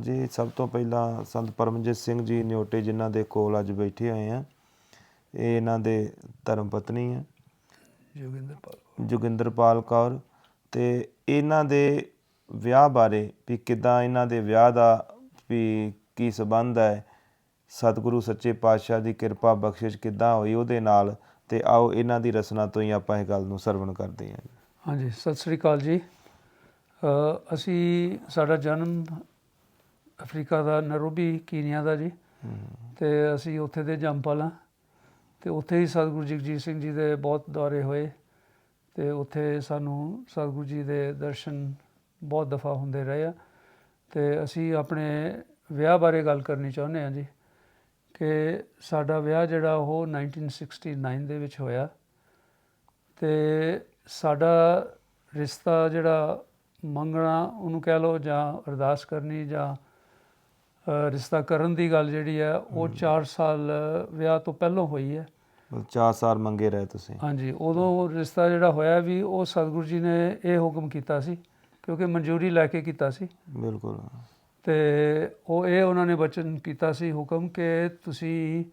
ਜੀ ਸਭ ਤੋਂ ਪਹਿਲਾਂ ਸੰਤ ਪਰਮਜੀਤ ਸਿੰਘ ਜੀ ਨਿਓਟੇ ਜਿਨ੍ਹਾਂ ਦੇ ਕੋਲ ਅੱਜ ਬੈਠੇ ਹੋਏ ਆ ਇਹ ਇਹਨਾਂ ਦੇ ਧਰਮ ਪਤਨੀ ਹੈ। ਜੋਗਿੰਦਰਪਾਲ ਜੋਗਿੰਦਰਪਾਲ ਕੌਰ ਤੇ ਇਹਨਾਂ ਦੇ ਵਿਆਹ ਬਾਰੇ ਵੀ ਕਿਦਾਂ ਇਹਨਾਂ ਦੇ ਵਿਆਹ ਦਾ ਵੀ ਕੀ ਸਬੰਧ ਹੈ ਸਤਿਗੁਰੂ ਸੱਚੇ ਪਾਤਸ਼ਾਹ ਦੀ ਕਿਰਪਾ ਬਖਸ਼ਿਸ਼ ਕਿਦਾਂ ਹੋਈ ਉਹਦੇ ਨਾਲ ਤੇ ਆਓ ਇਹਨਾਂ ਦੀ ਰਸਨਾ ਤੋਂ ਹੀ ਆਪਾਂ ਇਹ ਗੱਲ ਨੂੰ ਸਰਵਣ ਕਰਦੇ ਹਾਂ। ਹਾਂਜੀ ਸਤਿ ਸ੍ਰੀ ਅਕਾਲ ਜੀ। ਅਸੀਂ ਸਾਡਾ ਜਨਮ ਅਫਰੀਕਾ ਦਾ ਨੈਰੋਬੀ ਕੀਨੀਆ ਦਾ ਜੀ। ਤੇ ਅਸੀਂ ਉੱਥੇ ਦੇ ਜੰਪਲ ਹਾਂ। ਤੇ ਉੱਥੇ ਹੀ ਸਤਿਗੁਰੂ ਜਗਜੀਤ ਸਿੰਘ ਜੀ ਦੇ ਬਹੁਤ ਦੌਰੇ ਹੋਏ। ਤੇ ਉੱਥੇ ਸਾਨੂੰ ਸਤਿਗੁਰੂ ਜੀ ਦੇ ਦਰਸ਼ਨ ਬਹੁਤ ਦਫਾ ਹੁੰਦੇ ਰਹੇ ਆ। ਤੇ ਅਸੀਂ ਆਪਣੇ ਵਿਆਹ ਬਾਰੇ ਗੱਲ ਕਰਨੀ ਚਾਹੁੰਦੇ ਹਾਂ ਜੀ। ਕਿ ਸਾਡਾ ਵਿਆਹ ਜਿਹੜਾ ਉਹ 1969 ਦੇ ਵਿੱਚ ਹੋਇਆ। ਤੇ ਸਾਡਾ ਰਿਸ਼ਤਾ ਜਿਹੜਾ ਮੰਗਣਾ ਉਹਨੂੰ ਕਹਿ ਲਓ ਜਾਂ ਅਰਦਾਸ ਕਰਨੀ ਜਾਂ ਰਿਸ਼ਤਾ ਕਰਨ ਦੀ ਗੱਲ ਜਿਹੜੀ ਹੈ ਉਹ 4 ਸਾਲ ਵਿਆਹ ਤੋਂ ਪਹਿਲਾਂ ਹੋਈ ਹੈ। ਮਤਲਬ ਚਾਰ ਸਾਲ ਮੰਗੇ ਰਹੇ ਤੁਸੀਂ। ਹਾਂਜੀ ਉਦੋਂ ਰਿਸ਼ਤਾ ਜਿਹੜਾ ਹੋਇਆ ਵੀ ਉਹ ਸਤਿਗੁਰੂ ਜੀ ਨੇ ਇਹ ਹੁਕਮ ਕੀਤਾ ਸੀ ਕਿਉਂਕਿ ਮਨਜ਼ੂਰੀ ਲੈ ਕੇ ਕੀਤਾ ਸੀ। ਬਿਲਕੁਲ। ਤੇ ਉਹ ਇਹ ਉਹਨਾਂ ਨੇ ਬਚਨ ਕੀਤਾ ਸੀ ਹੁਕਮ ਕਿ ਤੁਸੀਂ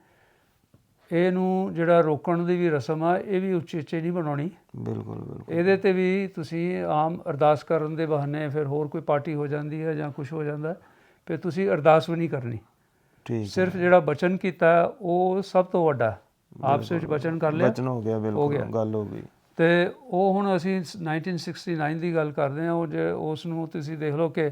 ਇਹਨੂੰ ਜਿਹੜਾ ਰੋਕਣ ਦੀ ਵੀ ਰਸਮ ਆ ਇਹ ਵੀ ਉੱਚੇ ਉੱਚੇ ਨਹੀਂ ਬਣਾਉਣੀ। ਬਿਲਕੁਲ ਬਿਲਕੁਲ। ਇਹਦੇ ਤੇ ਵੀ ਤੁਸੀਂ ਆਮ ਅਰਦਾਸ ਕਰਨ ਦੇ ਬਹਾਨੇ ਫਿਰ ਹੋਰ ਕੋਈ ਪਾਰਟੀ ਹੋ ਜਾਂਦੀ ਹੈ ਜਾਂ ਕੁਝ ਹੋ ਜਾਂਦਾ ਫਿਰ ਤੁਸੀਂ ਅਰਦਾਸ ਵੀ ਨਹੀਂ ਕਰਨੀ। ਠੀਕ। ਸਿਰਫ ਜਿਹੜਾ ਬਚਨ ਕੀਤਾ ਉਹ ਸਭ ਤੋਂ ਵੱਡਾ। ਆਪਸ ਵਿੱਚ ਬਚਨ ਕਰ ਲਿਆ। ਵਚਨ ਹੋ ਗਿਆ ਬਿਲਕੁਲ। ਗੱਲ ਹੋ ਗਈ। ਤੇ ਉਹ ਹੁਣ ਅਸੀਂ 1969 ਦੀ ਗੱਲ ਕਰਦੇ ਹਾਂ ਉਹ ਜੇ ਉਸ ਨੂੰ ਤੁਸੀਂ ਦੇਖ ਲਓ ਕਿ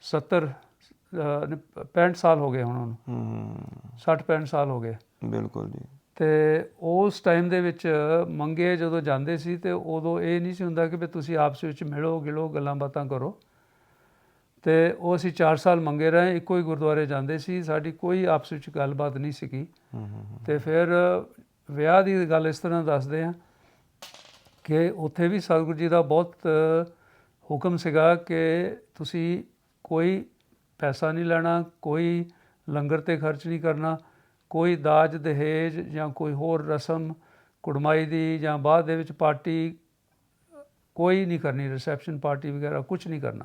70 ਅਹ, 65 ਸਾਲ ਹੋ ਗਏ ਹੁਣ ਉਹਨੂੰ। ਹੂੰ 60 65 ਸਾਲ ਹੋ ਗਏ। ਬਿਲਕੁਲ ਜੀ। ਤੇ ਉਸ ਟਾਈਮ ਦੇ ਵਿੱਚ ਮੰਗੇ ਜਦੋਂ ਜਾਂਦੇ ਸੀ ਤੇ ਉਦੋਂ ਇਹ ਨਹੀਂ ਸੀ ਹੁੰਦਾ ਕਿ ਵੀ ਤੁਸੀਂ ਆਪਸ ਵਿੱਚ ਮਿਲੋ ਗਿਲੋ ਗੱਲਾਂ ਬਾਤਾਂ ਕਰੋ। ਤੇ ਉਹ ਅਸੀਂ 4 ਸਾਲ ਮੰਗੇ ਰਹੇ ਇੱਕੋ ਹੀ ਗੁਰਦੁਆਰੇ ਜਾਂਦੇ ਸੀ ਸਾਡੀ ਕੋਈ ਆਪਸ ਵਿੱਚ ਗੱਲਬਾਤ ਨਹੀਂ ਸੀਗੀ। ਤੇ ਫਿਰ ਵਿਆਹ ਦੀ ਗੱਲ ਇਸ ਤਰ੍ਹਾਂ ਦੱਸਦੇ ਆ ਕਿ ਉੱਥੇ ਵੀ ਸਤਿਗੁਰੂ ਜੀ ਦਾ ਬਹੁਤ ਹੁਕਮ ਸੀਗਾ ਕਿ ਤੁਸੀਂ ਕੋਈ ਪੈਸਾ ਨਹੀਂ ਲੈਣਾ ਕੋਈ ਲੰਗਰ ਤੇ ਖਰਚ ਨਹੀਂ ਕਰਨਾ ਕੋਈ ਦਾਜ ਦਹੇਜ ਜਾਂ ਕੋਈ ਹੋਰ ਰਸਮ ਕੁੜਮਾਈ ਦੀ ਜਾਂ ਬਾਅਦ ਦੇ ਵਿੱਚ ਪਾਰਟੀ ਕੋਈ ਨਹੀਂ ਕਰਨੀ ਰਿਸੈਪਸ਼ਨ ਪਾਰਟੀ ਵਗੈਰਾ ਕੁਝ ਨਹੀਂ ਕਰਨਾ।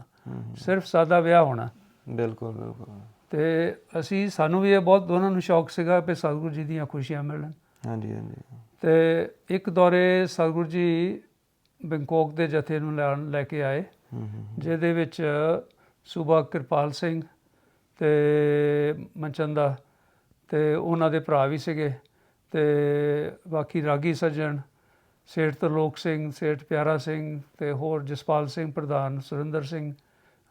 ਸਿਰਫ ਸਾਦਾ ਵਿਆਹ ਹੋਣਾ। ਬਿਲਕੁਲ ਬਿਲਕੁਲ। ਤੇ ਅਸੀਂ ਸਾਨੂੰ ਵੀ ਇਹ ਬਹੁਤ ਦੋਨਾਂ ਨੂੰ ਸ਼ੌਕ ਸੀਗਾ ਕਿ ਸਤਿਗੁਰੂ ਜੀ ਦੀਆਂ ਖੁਸ਼ੀਆਂ ਮਿਲਣ। ਹਾਂਜੀ ਹਾਂਜੀ। ਤੇ ਇੱਕ ਦੌਰੇ ਸਤਿਗੁਰੂ ਜੀ ਬੰਕੋਕ ਦੇ ਜਥੇ ਨੂੰ ਲੈਣ ਲੈ ਕੇ ਆਏ। ਜਿਹਦੇ ਵਿੱਚ ਸੂਬਾ ਕਿਰਪਾਲ ਸਿੰਘ ਤੇ ਮਨਚੰਦਾ ਤੇ ਉਹਨਾਂ ਦੇ ਭਰਾ ਵੀ ਸੀਗੇ ਤੇ ਬਾਕੀ ਰਾਗੀ ਸੱਜਣ ਸੇਠ ਤਰਲੋਕ ਸਿੰਘ ਸੇਠ ਪਿਆਰਾ ਸਿੰਘ ਤੇ ਹੋਰ ਜਸਪਾਲ ਸਿੰਘ ਪ੍ਰਧਾਨ Surinder Singh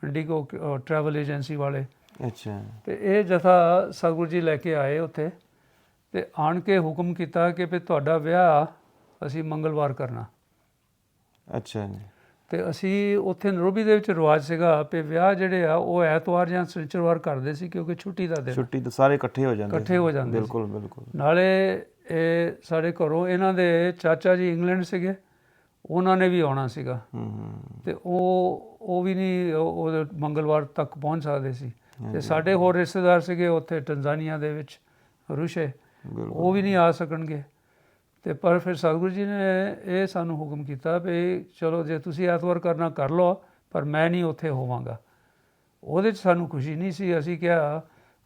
Indigo travel agency ਵਾਲੇ। ਅੱਛਾ। ਤੇ ਇਹ ਜਥਾ ਸਤਿਗੁਰੂ ਜੀ ਲੈ ਕੇ ਆਏ ਉੱਥੇ ਤੇ ਆਣ ਕੇ ਹੁਕਮ ਕੀਤਾ ਕਿ ਵੀ ਤੁਹਾਡਾ ਵਿਆਹ ਅਸੀਂ ਮੰਗਲਵਾਰ ਕਰਨਾ। ਅੱਛਾ ਜੀ। ਤੇ ਅਸੀਂ ਉੱਥੇ ਨਰੋਬੀ ਦੇ ਵਿੱਚ ਰਿਵਾਜ ਸੀਗਾ ਕਿ ਵਿਆਹ ਜਿਹੜੇ ਆ ਉਹ ਐਤਵਾਰ ਜਾਂ ਸ਼ਨੀਚਰਵਾਰ ਕਰਦੇ ਸੀ ਕਿਉਂਕਿ ਛੁੱਟੀ ਦਾ ਦਿਨ। ਛੁੱਟੀ ਤੇ ਸਾਰੇ ਇਕੱਠੇ ਹੋ ਜਾਂਦੇ ਇਕੱਠੇ। ਹੋ ਜਾਂਦੇ। ਬਿਲਕੁਲ ਬਿਲਕੁਲ। ਨਾਲੇ ਇਹ ਸਾਡੇ ਘਰੋਂ ਇਹਨਾਂ ਦੇ ਚਾਚਾ ਜੀ ਇੰਗਲੈਂਡ ਸੀਗੇ ਉਹਨਾਂ ਨੇ ਵੀ ਆਉਣਾ ਸੀਗਾ। ਹੂੰ ਹੂੰ। ਤੇ ਉਹ ਉਹ ਵੀ ਨਹੀਂ ਉਹ ਮੰਗਲਵਾਰ ਤੱਕ ਪਹੁੰਚ ਸਕਦੇ ਸੀ। ਤੇ ਸਾਡੇ ਹੋਰ ਰਿਸ਼ਤੇਦਾਰ ਸੀਗੇ ਉੱਥੇ ਟੰਜ਼ਾਨੀਆ ਦੇ ਵਿੱਚ ਰੁਸ਼ੇ। ਉਹ ਵੀ ਨਹੀਂ ਆ ਸਕਣਗੇ। ਤੇ ਪਰ ਫਿਰ ਸਤਿਗੁਰੂ ਜੀ ਨੇ ਇਹ ਸਾਨੂੰ ਹੁਕਮ ਕੀਤਾ ਵੀ ਚਲੋ ਜੇ ਤੁਸੀਂ ਐਤਵਾਰ ਕਰਨਾ ਕਰ ਲਓ ਪਰ ਮੈਂ ਨਹੀਂ ਉੱਥੇ ਹੋਵਾਂਗਾ। ਉਹਦੇ 'ਚ ਸਾਨੂੰ ਖੁਸ਼ੀ ਨਹੀਂ ਸੀ। ਅਸੀਂ ਕਿਹਾ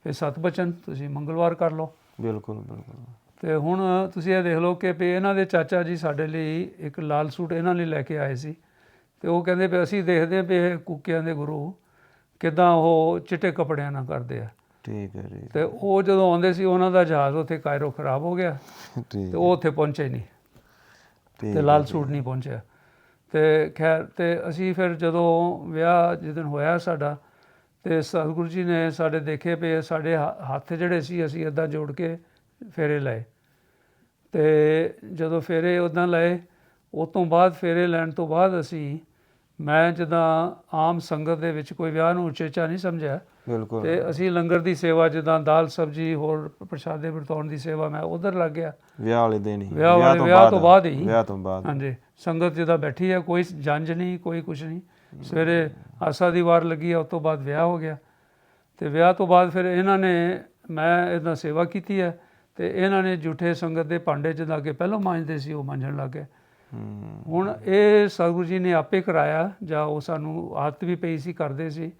ਵੀ ਸਤ ਬਚਨ ਤੁਸੀਂ ਮੰਗਲਵਾਰ ਕਰ ਲਓ। ਬਿਲਕੁਲ ਬਿਲਕੁਲ। ਤੇ ਹੁਣ ਤੁਸੀਂ ਇਹ ਦੇਖ ਲਓ ਕਿ ਵੀ ਇਹਨਾਂ ਦੇ ਚਾਚਾ ਜੀ ਸਾਡੇ ਲਈ ਇੱਕ ਲਾਲ ਸੂਟ ਇਹਨਾਂ ਲਈ ਲੈ ਕੇ ਆਏ ਸੀ। ਤੇ ਉਹ ਕਹਿੰਦੇ ਵੀ ਅਸੀਂ ਦੇਖਦੇ ਵੀ ਇਹ ਕੁੱਕਿਆਂ ਦੇ ਗੁਰੂ ਕਿਦਾਂ ਉਹ ਚਿੱਟੇ ਕੱਪੜਿਆਂ ਨਾਲ ਕਰਦੇ ਆ। ਠੀਕ ਹੈ ਜੀ ਤੇ ਉਹ ਜਦੋਂ ਆਉਂਦੇ ਸੀ ਉਹਨਾਂ ਦਾ ਜਹਾਜ਼ ਉੱਥੇ ਕਾਇਰੋ ਖਰਾਬ ਹੋ ਗਿਆ ਠੀਕ ਤੇ ਉਹ ਉੱਥੇ ਪਹੁੰਚੇ ਨਹੀਂ ਠੀਕ ਤੇ ਲਾਲ ਸੂਟ ਨਹੀਂ ਪਹੁੰਚਿਆ। ਤੇ ਖੈਰ ਤੇ ਅਸੀਂ ਫਿਰ ਜਦੋਂ ਵਿਆਹ ਜਿੱਦਣ ਹੋਇਆ ਸਾਡਾ ਤੇ ਸਤਿਗੁਰੂ ਜੀ ਨੇ ਸਾਡੇ ਦੇਖੇ ਪਏ ਸਾਡੇ ਹੱਥ ਜਿਹੜੇ ਸੀ ਅਸੀਂ ਇਦਾਂ ਜੋੜ ਕੇ ਫੇਰੇ ਲਏ। ਤੇ ਜਦੋਂ ਫੇਰੇ ਉਦਾਂ ਲਏ ਉਹ ਤੋਂ ਬਾਅਦ ਫੇਰੇ ਲੈਣ ਤੋਂ ਬਾਅਦ ਅਸੀਂ ਮੈਂ ਜਦਾਂ ਆਮ ਸੰਗਤ ਦੇ ਵਿੱਚ ਕੋਈ ਵਿਆਹ ਨੂੰ ਉਚੇਚਾ ਨਹੀਂ ਸਮਝਿਆ। ਬਿਲਕੁਲ। ਤੇ ਅਸੀਂ ਲੰਗਰ ਦੀ ਸੇਵਾ ਜਿੱਦਾਂ ਦਾਲ ਸਬਜੀ ਹੋਰ ਪ੍ਰਸ਼ਾਦੇ ਵਰਤਾਉਣ ਦੀ ਸੇਵਾ ਮੈਂ ਉਧਰ ਲੱਗ ਗਿਆ। ਵਿਆਹ ਵਾਲੇ ਦਿਨ ਹੀ। ਵਿਆਹ ਵਾਲੇ ਵਿਆਹ ਤੋਂ ਬਾਅਦ। ਹੀ। ਵਿਆਹ ਤੋਂ ਬਾਅਦ। ਹਾਂਜੀ। ਸੰਗਤ ਜਿਹਦਾ ਬੈਠੀ ਹੈ ਕੋਈ ਜੰਜ ਨਹੀਂ ਕੋਈ ਕੁਛ ਨਹੀਂ। ਸਵੇਰੇ ਆਸਾ ਦੀ ਵਾਰ ਲੱਗੀ ਹੈ ਉਸ ਤੋਂ ਬਾਅਦ ਵਿਆਹ ਹੋ ਗਿਆ। ਤੇ ਵਿਆਹ ਤੋਂ ਬਾਅਦ ਫਿਰ ਇਹਨਾਂ ਨੇ ਮੈਂ ਇਹਦਾ ਸੇਵਾ ਕੀਤੀ ਹੈ ਤੇ ਇਹਨਾਂ ਨੇ ਝੂਠੇ ਸੰਗਤ ਦੇ ਭਾਂਡੇ ਜਿੱਦਾਂ ਕਿ ਪਹਿਲਾਂ ਮਾਂਜਦੇ ਸੀ ਉਹ ਮਾਂਜਣ ਲੱਗ ਹੁਣ ਇਹ ਸਤਿਗੁਰੂ ਜੀ ਨੇ ਆਪੇ ਕਰਾਇਆ ਜਾਂ ਉਹ ਸਾਨੂੰ ਆਦਤ ਵੀ ਪਈ ਸੀ ਕਰਦੇ ਸੀ।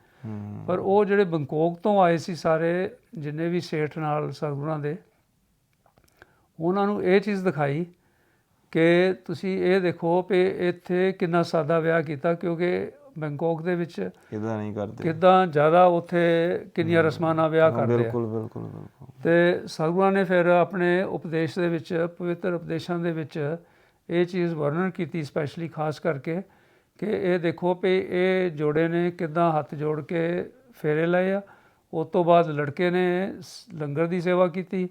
ਪਰ ਉਹ ਜਿਹੜੇ ਬੰਕੋਕ ਤੋਂ ਆਏ ਸੀ ਸਾਰੇ ਜਿੰਨੇ ਵੀ ਸੇਠ ਨਾਲ ਸਤਿਗੁਰਾਂ ਦੇ ਉਹਨਾਂ ਨੂੰ ਇਹ ਚੀਜ਼ ਦਿਖਾਈ ਕਿ ਤੁਸੀਂ ਇਹ ਦੇਖੋ ਕਿ ਇੱਥੇ ਕਿੰਨਾ ਸਾਦਾ ਵਿਆਹ ਕੀਤਾ ਕਿਉਂਕਿ ਬੰਕੋਕ ਦੇ ਵਿੱਚ ਇਦਾਂ ਨਹੀਂ ਕਰਦੇ। ਕਿਦਾਂ ਜ਼ਿਆਦਾ ਉੱਥੇ ਕਿੰਨੀਆਂ ਰਸਮਾਂ ਨਾਲ ਵਿਆਹ ਕਰਦੇ ਆ। ਬਿਲਕੁਲ ਬਿਲਕੁਲ ਬਿਲਕੁਲ। ਤੇ ਸਤਿਗੁਰਾਂ ਨੇ ਫਿਰ ਆਪਣੇ ਉਪਦੇਸ਼ ਦੇ ਵਿੱਚ ਪਵਿੱਤਰ ਉਪਦੇਸ਼ਾਂ ਦੇ ਵਿੱਚ ਇਹ ਚੀਜ਼ ਵਰਣਨ ਕੀਤੀ ਸਪੈਸ਼ਲੀ ਖਾਸ ਕਰਕੇ ਕਿ ਇਹ ਦੇਖੋ ਵੀ ਇਹ ਜੋੜੇ ਨੇ ਕਿਦਾਂ ਹੱਥ ਜੋੜ ਕੇ ਫੇਰੇ ਲਏ ਆ। ਉਸ ਤੋਂ ਬਾਅਦ ਲੜਕੇ ਨੇ ਲੰਗਰ ਦੀ ਸੇਵਾ ਕੀਤੀ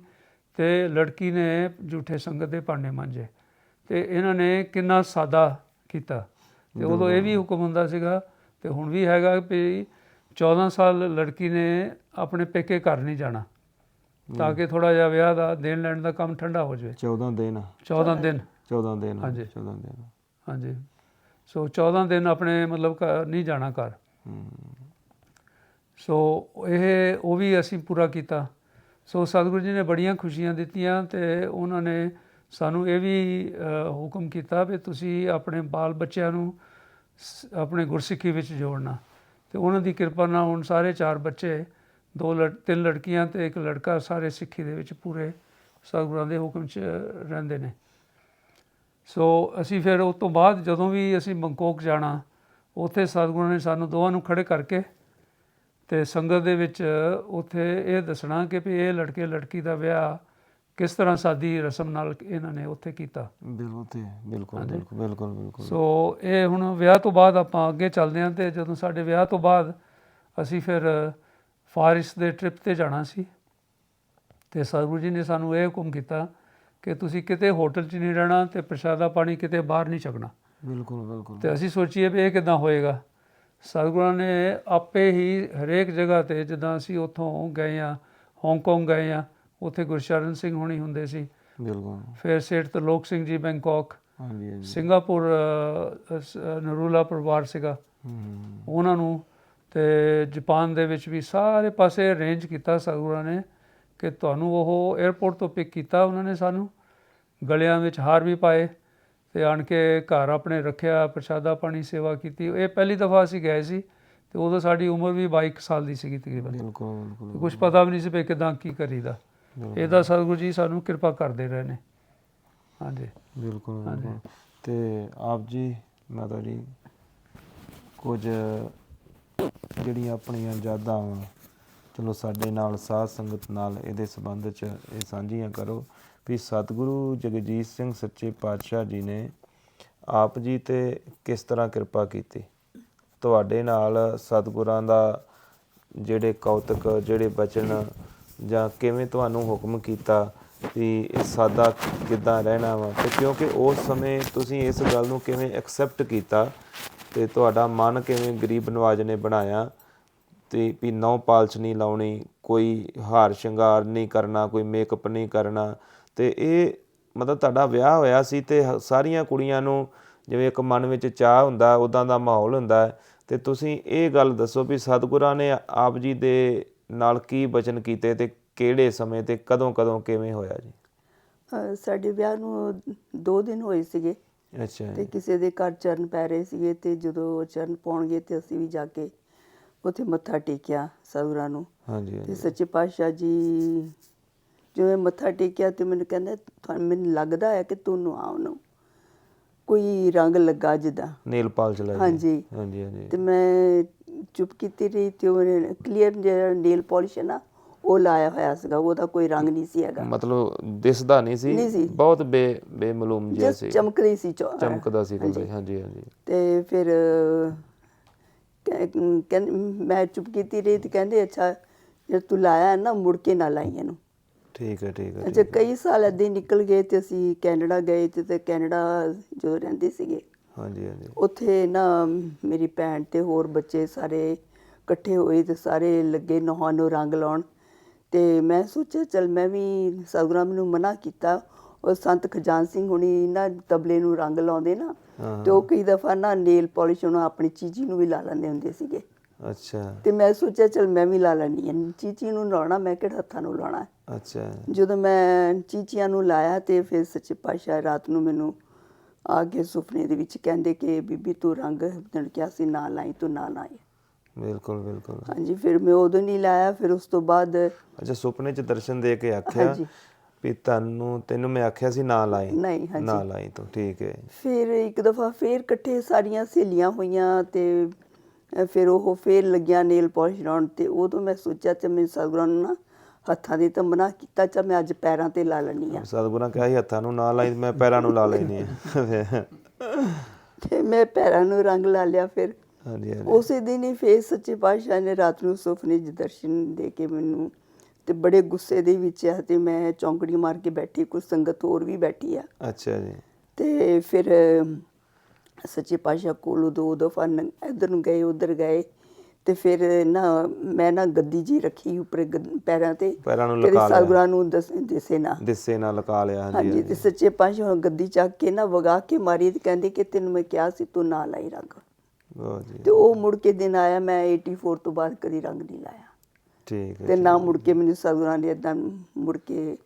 ਤੇ ਲੜਕੀ ਨੇ ਝੂਠੇ ਸੰਗਤ ਦੇ ਭਾਂਡੇ ਮਾਂਜੇ ਤੇ ਇਹਨਾਂ ਨੇ ਕਿੰਨਾ ਸਾਦਾ ਕੀਤਾ। ਤੇ ਉਦੋਂ ਇਹ ਵੀ ਹੁਕਮ ਹੁੰਦਾ ਸੀਗਾ ਤੇ ਹੁਣ ਵੀ ਹੈਗਾ ਵੀ 14 ਸਾਲ ਲੜਕੀ ਨੇ ਆਪਣੇ ਪੇਕੇ ਘਰ ਨਹੀਂ ਜਾਣਾ ਤਾਂ ਕਿ ਥੋੜਾ ਜਿਹਾ ਵਿਆਹ ਦਾ ਦੇਣ ਲੈਣ ਦਾ ਕੰਮ ਠੰਡਾ ਹੋ ਜਾਵੇ। 14 ਦਿਨ। 14 ਦਿਨ। 14 ਦਿਨ ਹਾਂਜੀ। 14 ਦਿਨ। ਹਾਂਜੀ। ਸੋ 14 ਦਿਨ ਆਪਣੇ ਮਤਲਬ ਨਹੀਂ ਜਾਣਾ ਘਰ। ਸੋ ਇਹ ਉਹ ਵੀ ਅਸੀਂ ਪੂਰਾ ਕੀਤਾ। ਸੋ ਸਤਿਗੁਰੂ ਜੀ ਨੇ ਬੜੀਆਂ ਖੁਸ਼ੀਆਂ ਦਿੱਤੀਆਂ ਤੇ ਉਹਨਾਂ ਨੇ ਸਾਨੂੰ ਇਹ ਵੀ ਹੁਕਮ ਕੀਤਾ ਵੀ ਤੁਸੀਂ ਆਪਣੇ ਬਾਲ ਬੱਚਿਆਂ ਨੂੰ ਆਪਣੇ ਗੁਰਸਿੱਖੀ ਵਿੱਚ ਜੋੜਨਾ। ਤੇ ਉਹਨਾਂ ਦੀ ਕਿਰਪਾ ਨਾਲ ਹੁਣ ਸਾਰੇ ਚਾਰ ਬੱਚੇ ਦੋ ਲੜ ਤਿੰਨ ਲੜਕੀਆਂ ਤੇ ਇੱਕ ਲੜਕਾ ਸਾਰੇ ਸਿੱਖੀ ਦੇ ਵਿੱਚ ਪੂਰੇ ਸਤਿਗੁਰਾਂ ਦੇ ਹੁਕਮ 'ਚ ਰਹਿੰਦੇ ਨੇ। ਸੋ ਅਸੀਂ ਫਿਰ ਉਸ ਤੋਂ ਬਾਅਦ ਜਦੋਂ ਵੀ ਅਸੀਂ ਬੰਕੋਕ ਜਾਣਾ ਉੱਥੇ ਸਤਿਗੁਰਾਂ ਨੇ ਸਾਨੂੰ ਦੋਵਾਂ ਨੂੰ ਖੜੇ ਕਰਕੇ ਤੇ ਸੰਗਤ ਦੇ ਵਿੱਚ ਉੱਥੇ ਇਹ ਦੱਸਣਾ ਕਿ ਵੀ ਇਹ ਲੜਕੇ ਲੜਕੀ ਦਾ ਵਿਆਹ ਕਿਸ ਤਰ੍ਹਾਂ ਸਾਦੀ ਰਸਮ ਨਾਲ ਇਹਨਾਂ ਨੇ ਉੱਥੇ ਕੀਤਾ ਬਿਲਕੁਲ ਤੇ ਬਿਲਕੁਲ। ਬਿਲਕੁਲ ਬਿਲਕੁਲ ਬਿਲਕੁਲ ਸੋ ਇਹ ਹੁਣ ਵਿਆਹ ਤੋਂ ਬਾਅਦ ਆਪਾਂ ਅੱਗੇ ਚੱਲਦੇ ਹਾਂ ਤੇ ਜਦੋਂ ਸਾਡੇ ਵਿਆਹ ਤੋਂ ਬਾਅਦ ਅਸੀਂ ਫਿਰ ਫਾਰਿਸ ਦੇ ਟ੍ਰਿਪ ਤੇ ਜਾਣਾ ਸੀ ਤੇ ਸਤਿਗੁਰੂ ਜੀ ਨੇ ਸਾਨੂੰ ਇਹ ਹੁਕਮ ਕੀਤਾ ਕਿ ਤੁਸੀਂ ਕਿਤੇ ਹੋਟਲ 'ਚ ਨਹੀਂ ਰਹਿਣਾ ਤੇ ਪ੍ਰਸ਼ਾਦਾ ਪਾਣੀ ਕਿਤੇ ਬਾਹਰ ਨਹੀਂ ਛਕਣਾ। ਬਿਲਕੁਲ ਬਿਲਕੁਲ। ਤੇ ਅਸੀਂ ਸੋਚੀਏ ਵੀ ਇਹ ਕਿਦਾਂ ਹੋਏਗਾ। ਸਤਿਗੁਰਾਂ ਨੇ ਆਪੇ ਹੀ ਹਰੇਕ ਜਗ੍ਹਾ ਤੇ ਜਿੱਦਾਂ ਅਸੀਂ ਉੱਥੋਂ ਗਏ ਆ ਹਾਂਗਕਾਂਗ ਗਏ ਆ ਉੱਥੇ ਗੁਰਸ਼ਰਨ ਸਿੰਘ ਹੋਣੀ ਹੁੰਦੇ ਸੀ। ਬਿਲਕੁਲ। ਫਿਰ ਸੇਠ ਤਰਲੋਕ ਸਿੰਘ ਜੀ ਬੈਂਕਾਕ ਹਾਂਜੀ ਹਾਂਜੀ। ਸਿੰਗਾਪੁਰ ਨਰੂਲਾ ਪਰਿਵਾਰ ਸੀਗਾ। ਉਹਨਾਂ ਨੂੰ ਤੇ ਜਾਪਾਨ ਦੇ ਵਿੱਚ ਵੀ ਸਾਰੇ ਪਾਸੇ ਅਰੇਂਜ ਕੀਤਾ ਸਤਿਗੁਰਾਂ ਨੇ। ਕਿ ਤੁਹਾਨੂੰ ਉਹ 에ਅਰਪੋਰਟ ਤੋਂ ਪਿਕ ਕੀਤਾ ਉਹਨਾਂ ਨੇ ਸਾਨੂੰ। ਗਲਿਆਂ ਵਿੱਚ ਹਾਰ ਵੀ ਪਾਏ ਤੇ ਆਣ ਕੇ ਘਰ ਆਪਣੇ ਰੱਖਿਆ ਪ੍ਰਸ਼ਾਦਾ ਪਾਣੀ ਸੇਵਾ ਕੀਤੀ। ਇਹ ਪਹਿਲੀ ਦਫਾ ਅਸੀਂ ਗਏ ਸੀ ਤੇ ਉਦੋਂ ਸਾਡੀ ਉਮਰ ਵੀ 22 ਕੁ ਸਾਲ ਦੀ ਸੀਗੀ ਤਕਰੀਬਨ। ਬਿਲਕੁਲ ਬਿਲਕੁਲ ਕੁਝ ਪਤਾ ਵੀ ਨਹੀਂ ਸੀ ਵੀ ਕਿਦਾਂ ਕੀ ਕਰੀਦਾ। ਇਹਦਾ ਸਤਿਗੁਰੂ ਜੀ ਸਾਨੂੰ ਕਿਰਪਾ ਕਰਦੇ ਰਹੇ ਨੇ। ਹਾਂਜੀ। ਬਿਲਕੁਲ। ਹਾਂਜੀ। ਤੇ ਆਪ ਜੀ ਮਾਤਾ ਜੀ ਕੁਝ ਜਿਹੜੀਆਂ ਆਪਣੀਆਂ ਯਾਦਾਂ ਵਾ ਚਲੋ ਸਾਡੇ ਨਾਲ ਸਾਧ ਸੰਗਤ ਨਾਲ ਇਹਦੇ ਸੰਬੰਧ ਚ ਇਹ ਸਾਂਝੀਆਂ ਕਰੋ ਵੀ ਸਤਿਗੁਰੂ ਜਗਜੀਤ ਸਿੰਘ ਸੱਚੇ ਪਾਤਸ਼ਾਹ ਜੀ ਨੇ ਆਪ ਜੀ ਤੇ ਕਿਸ ਤਰ੍ਹਾਂ ਕਿਰਪਾ ਕੀਤੀ? ਤੁਹਾਡੇ ਨਾਲ ਸਤਿਗੁਰਾਂ ਦਾ ਜਿਹੜੇ ਕੌਤਕ, ਜਿਹੜੇ ਬਚਨ ਜਾਂ ਕਿਵੇਂ ਤੁਹਾਨੂੰ ਹੁਕਮ ਕੀਤਾ ਵੀ ਇਹ ਸਾਦਾ ਕਿੱਦਾਂ ਰਹਿਣਾ ਵਾ ਤੇ ਕਿਉਂਕਿ ਉਸ ਸਮੇਂ ਤੁਸੀਂ ਇਸ ਗੱਲ ਨੂੰ ਕਿਵੇਂ ਐਕਸੈਪਟ ਕੀਤਾ ਤੇ ਤੁਹਾਡਾ ਮਨ ਕਿਵੇਂ ਗਰੀਬ ਨਵਾਜ ਨੇ ਬਣਾਇਆ ਤੇ ਵੀ ਨੌ ਪਾਲਚ ਨਹੀਂ ਲਾਉਣੀ ਕੋਈ ਹਾਰ ਸ਼ਿੰਗਾਰ ਨਹੀਂ ਕਰਨਾ ਕੋਈ ਮੇਕਅਪ ਨਹੀਂ ਕਰਨਾ। ਤੇ ਇਹ ਮਤਲਬ ਤੁਹਾਡਾ ਵਿਆਹ ਹੋਇਆ ਸੀ ਤੇ ਸਾਰੀਆਂ ਕੁੜੀਆਂ ਨੂੰ ਜਿਵੇਂ ਇੱਕ ਮਨ ਵਿੱਚ ਚਾਹ ਹੁੰਦਾ ਉਦਾਂ ਦਾ ਮਾਹੌਲ ਹੁੰਦਾ। ਤੇ ਤੁਸੀਂ ਇਹ ਗੱਲ ਦੱਸੋ ਵੀ ਸਤਿਗੁਰਾਂ ਨੇ ਆਪ ਜੀ ਦੇ ਨਾਲ ਕੀ ਬਚਨ ਕੀਤੇ ਤੇ ਕਿਹੜੇ ਸਮੇਂ ਤੇ ਕਦੋਂ ਕਦੋਂ ਕਿਵੇਂ ਹੋਇਆ ਜੀ? ਸਾਡੇ ਵਿਆਹ ਨੂੰ 2 ਦਿਨ ਹੋਏ ਸੀਗੇ। ਅੱਛਾ ਤੇ ਕਿਸੇ ਦੇ ਘਰ ਚਰਨ ਪੈ ਰਹੇ ਸੀਗੇ ਤੇ ਜਦੋਂ ਚਰਨ ਪਾਉਣਗੇ ਤੇ ਅਸੀਂ ਵੀ ਜਾ ਕੇ ਉੱਥੇ ਮੱਥਾ ਟੇਕਿਆ ਸਤਿਗੁਰਾਂ ਨੂੰ। ਹਾਂਜੀ ਤੇ ਸੱਚੇ ਪਾਤਸ਼ਾਹ ਜੀ ਜਿਵੇਂ ਮੱਥਾ ਟੇਕਿਆ ਤੇ ਮੈਨੂੰ ਕਹਿੰਦੇ ਤੁਹਾਨੂੰ ਮੈਨੂੰ ਲੱਗਦਾ ਹੈ ਕਿ ਤੁਹਾਨੂੰ ਆਉ ਨੂੰ। ਕੋਈ ਰੰਗ ਲੱਗਾ ਜਿੱਦਾਂ। ਨੇਲ ਪਾਲਚ ਲਾਈ। ਹਾਂਜੀ। ਹਾਂਜੀ ਹਾਂਜੀ। ਤੇ ਮੈਂ ਚੁੱਪ ਕੀਤੀ ਰਹੀ ਤੇ ਉਹਨੇ ਕਲੀਅਰ ਜਿਹੜਾ ਨੇਲ ਪਾਲਿਸ਼ ਹੈ ਨਾ ਉਹ ਲਾਇਆ ਹੋਇਆ ਸੀਗਾ। ਉਹਦਾ ਕੋਈ ਰੰਗ ਨਹੀਂ ਸੀ ਹੈਗਾ। ਮਤਲਬ ਦਿਸਦਾ ਨਹੀਂ ਸੀ। ਬਹੁਤ ਬੇ ਬੇਮਲੂਮ ਜਿਹਾ ਸੀ। ਚਮਕਦੀ ਸੀ ਚਮਕਦਾ ਸੀ ਹਾਂਜੀ ਹਾਂਜੀ। ਤੇ ਫਿਰ ਕਹਿੰਦੇ ਮੈਂ ਚੁੱਪ ਕੀਤੀ ਰਹੀ ਤੇ ਕਹਿੰਦੇ ਅੱਛਾ ਜੇ ਤੂੰ ਲਾਇਆ ਨਾ ਮੁੜ ਕੇ ਨਾ ਲਾਈ ਇਹਨੂੰ। ਠੀਕ ਹੈ ਠੀਕ ਹੈ ਅੱਛਾ। ਕਈ ਸਾਲ ਹੀ ਨਿਕਲ ਗਏ ਤੇ ਅਸੀਂ ਕੈਨੇਡਾ ਗਏ ਤੇ ਤੇ ਕੈਨੇਡਾ ਜੋ ਰਹਿੰਦੇ ਸੀਗੇ। ਹਾਂਜੀ ਹਾਂਜੀ। ਉੱਥੇ ਨਾ ਮੇਰੀ ਭੈਣ ਤੇ ਹੋਰ ਬੱਚੇ ਸਾਰੇ ਇਕੱਠੇ ਹੋਏ ਤੇ ਸਾਰੇ ਲੱਗੇ ਨਹਾਉਣ ਨੂੰ ਰੰਗ ਲਾਉਣ। ਤੇ ਮੈਂ ਸੋਚਿਆ ਚਲ ਮੈਂ ਵੀ ਸਤਿਗੁਰਾਂ ਨੂੰ ਮਨਾ ਕੀਤਾ। ਉਹ ਸੰਤ ਖਜਾਨ ਸਿੰਘ ਹੁਣੀ ਨਾ ਤਬਲੇ ਨੂੰ ਰੰਗ ਲਾਉਂਦੇ ਨਾ ਤੇ ਉਹ ਕਈ ਦਫਾ ਨਾ ਨੇਲ ਪਾਲਿਸ਼ ਉਹਨੂੰ ਆਪਣੀ ਚੀਜੀ ਨੂੰ ਵੀ ਲਾ ਲੈਂਦੇ ਹੁੰਦੇ ਸੀਗੇ। ਅੱਛਾ। ਤੇ ਮੈਂ ਸੋਚਿਆ ਚਲ ਮੈਂ ਵੀ ਲਾ ਲੈਣੀ ਹੈ। ਚੀਚੀ ਨੂੰ ਲਾਉਣਾ ਮੈਂ ਕਿਹੜਾ ਹੱਥਾਂ ਨੂੰ ਲਾਉਣਾ। ਅੱਛਾ। ਜਦੋਂ ਮੈਂ ਚੀਚੀਆਂ ਨੂੰ ਲਾਇਆ ਤੇ ਫਿਰ ਸੱਚੇ ਪਾਤਸ਼ਾਹ ਰਾਤ ਨੂੰ ਮੈਨੂੰ ਆ ਕੇ ਸੁਪਨੇ ਦੇ ਵਿੱਚ ਕਹਿੰਦੇ ਕਿ ਬੀਬੀ ਤੂੰ ਰੰਗ ਤਣ ਕਿਹਾ ਸੀ ਨਾ ਲਾਈ ਤੂੰ ਨਾ ਲਾਈ। ਬਿਲਕੁਲ ਬਿਲਕੁਲ। ਹਾਂਜੀ ਫਿਰ ਮੈਂ ਉਦੋਂ ਨਹੀਂ ਲਾਇਆ ਫਿਰ ਉਸ ਤੋਂ ਬਾਅਦ ਅੱਛਾ ਸੁਪਨੇ 'ਚ ਦਰਸ਼ਨ ਦੇ ਕੇ ਆਖਿਆ। ਹਾਂਜੀ। ਵੀ ਤੁਹਾਨੂੰ ਤੈਨੂੰ ਮੈਂ ਆਖਿਆ ਸੀ ਨਾ ਲਾਈ ਨਹੀਂ, ਹਾਂਜੀ। ਨਾ ਲਾਈ ਤੂੰ ਠੀਕ ਹੈ। ਫਿਰ ਇੱਕ ਦਫਾ ਫੇਰ ਇਕੱਠੇ ਸਾਰੀਆਂ ਸਹੇਲੀਆਂ ਹੋਈਆਂ ਤੇ ਫਿਰ ਉਹ ਫੇਰ ਲੱਗਿਆ ਨੇਲ ਪਾਲਿਸ਼ ਲਾਉਣ ਤੇ ਉਦੋਂ ਮੈਂ ਸੋਚਿਆ ਕਿ ਮੈਂ ਸਤਿਗੁਰਾਂ ਨੂੰ ਨਾ ਹੱਥਾਂ ਦੀ ਤਾਂ ਮਨਾ ਕੀਤਾ ਚਾ ਮੈਂ ਅੱਜ ਪੈਰਾਂ ਤੇ ਲਾ ਲੈਣੀ ਆ ਸਤਿਗੁਰਾਂ ਕਿਹਾ ਸੀ ਹੱਥਾਂ ਨੂੰ ਨਾ ਲਾਈ ਮੈਂ ਪੈਰਾਂ ਨੂੰ ਲਾ ਲੈਣੀ ਹੈ। ਤੇ ਮੈਂ ਪੈਰਾਂ ਨੂੰ ਰੰਗ ਲਾ ਲਿਆ ਫਿਰ। ਹਾਂਜੀ ਹਾਂਜੀ। ਉਸੇ ਦਿਨ ਹੀ ਫੇਰ ਸੱਚੇ ਪਾਤਸ਼ਾਹ ਨੇ ਰਾਤ ਨੂੰ ਸੁਪਨੇ 'ਚ ਦਰਸ਼ਨ ਦੇ ਕੇ ਮੈਨੂੰ ਤੇ ਬੜੇ ਗੁੱਸੇ ਦੇ ਵਿੱਚ ਆ ਤੇ ਮੈਂ ਚੌਂਕੜੀ ਮਾਰ ਕੇ ਬੈਠੀ ਕੁਝ ਸੰਗਤ ਹੋਰ ਵੀ ਬੈਠੀ ਆ। ਅੱਛਾ ਜੀ। ਤੇ ਫਿਰ ਸੱਚੇ ਪਾਤਸ਼ਾਹ ਕੋਲ ਦੋ ਦਫਾ ਇਧਰ ਨੂੰ ਗਏ ਉਧਰ ਗਏ। ਤੇ ਫਿਰ ਨਾ ਮੈਂ ਨਾ ਗੱਦੀ ਜੀ ਰੱਖੀ ਉੱਪਰ ਪੈਰਾਂ ਤੇ। ਪੈਰਾਂ ਨੂੰ ਲਗਾ ਲਿਆ। ਸਤਿਗੁਰਾਂ ਨੂੰ ਦਸ ਨਾ। ਦਿਸੇ ਨਾਲ ਲਗਾ ਲਿਆ। ਹਾਂਜੀ ਹਾਂਜੀ ਤੇ ਸੱਚੇ ਪਾਤਸ਼ਾਹ ਗੱਦੀ ਚੱਕ ਕੇ ਨਾ ਵਗਾ ਕੇ ਮਾਰੀ ਤੇ ਕਹਿੰਦੇ ਕਿ ਤੈਨੂੰ ਮੈਂ ਕਿਹਾ ਸੀ ਤੂੰ ਨਾ ਲਾਈ ਰੰਗ। ਬਹੁਤ ਜੀ। ਤੇ ਉਹ ਮੁੜ ਕੇ ਦਿਨ ਆਇਆ ਮੈਂ 84 ਤੋਂ ਬਾਅਦ ਕਦੀ ਰੰਗ ਨਹੀਂ ਲਾਇਆ। ਠੀਕ ਤੇ ਨਾ ਮੁੜ ਕੇ ਮੈਨੂੰ ਸਤਿਗੁਰਾਂ ਨੇ ਏਦਾਂ ਮੁੜ ਕੇ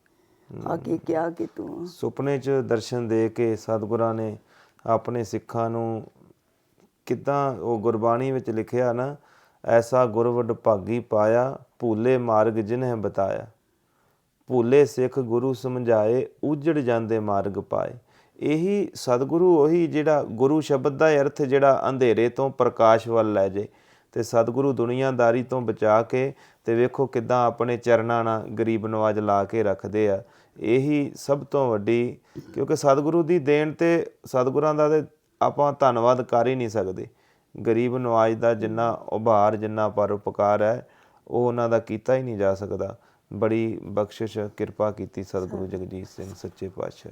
ਆ ਕੇ ਕਿਹਾ ਕਿ ਤੂੰ ਸੁਪਨੇ 'ਚ ਦਰਸ਼ਨ ਦੇ ਕੇ ਸਤਿਗੁਰਾਂ ਨੇ ਆਪਣੇ ਸਿੱਖਾਂ ਨੂੰ ਕਿਦਾਂ ਉਹ ਗੁਰਬਾਣੀ ਵਿੱਚ ਲਿਖਿਆ ਨਾ ਐਸਾ ਗੁਰਵਡ ਭਾਗੀ ਪਾਇਆ ਭੂਲੇ ਮਾਰਗ ਜਿਨਹਿ ਬਤਾਇਆ। ਭੂਲੇ ਸਿੱਖ ਗੁਰੂ ਸਮਝਾਏ ਉਜੜ ਜਾਂਦੇ ਮਾਰਗ ਪਾਏ। ਇਹੀ ਸਤਿਗੁਰੂ ਉਹੀ ਜਿਹੜਾ ਗੁਰੂ ਸ਼ਬਦ ਦਾ ਅਰਥ ਜਿਹੜਾ ਅੰਧੇਰੇ ਤੋਂ ਪ੍ਰਕਾਸ਼ ਵੱਲ ਲੈ ਜੇ। ਤੇ ਸਤਿਗੁਰੂ ਦੁਨੀਆਦਾਰੀ ਤੋਂ ਬਚਾ ਕੇ ਤੇ ਵੇਖੋ ਕਿਦਾਂ ਆਪਣੇ ਚਰਨਾਂ ਨਾਲ ਗਰੀਬ ਨਵਾਜ ਲਾ ਕੇ ਰੱਖਦੇ ਆ। ਇਹੀ ਸਭ ਤੋਂ ਵੱਡੀ ਕਿਉਂਕਿ ਸਤਿਗੁਰੂ ਦੀ ਦੇਣ ਤੇ ਸਤਿਗੁਰਾਂ ਦਾ ਤੇ ਆਪਾਂ ਧੰਨਵਾਦ ਕਰ ਹੀ ਨਹੀਂ ਸਕਦੇ। ਗਰੀਬ ਨਵਾਜ ਦਾ ਜਿੰਨਾ ਉਭਾਰ ਜਿੰਨਾ ਪਰਉਪਕਾਰ ਹੈ ਉਹ ਉਹਨਾਂ ਦਾ ਕੀਤਾ ਹੀ ਨਹੀਂ ਜਾ ਸਕਦਾ। ਬੜੀ ਬਖਸ਼ਿਸ਼ ਕਿਰਪਾ ਕੀਤੀ ਸਤਿਗੁਰੂ ਜਗਜੀਤ ਸਿੰਘ ਸੱਚੇ ਪਾਤਸ਼ਾਹ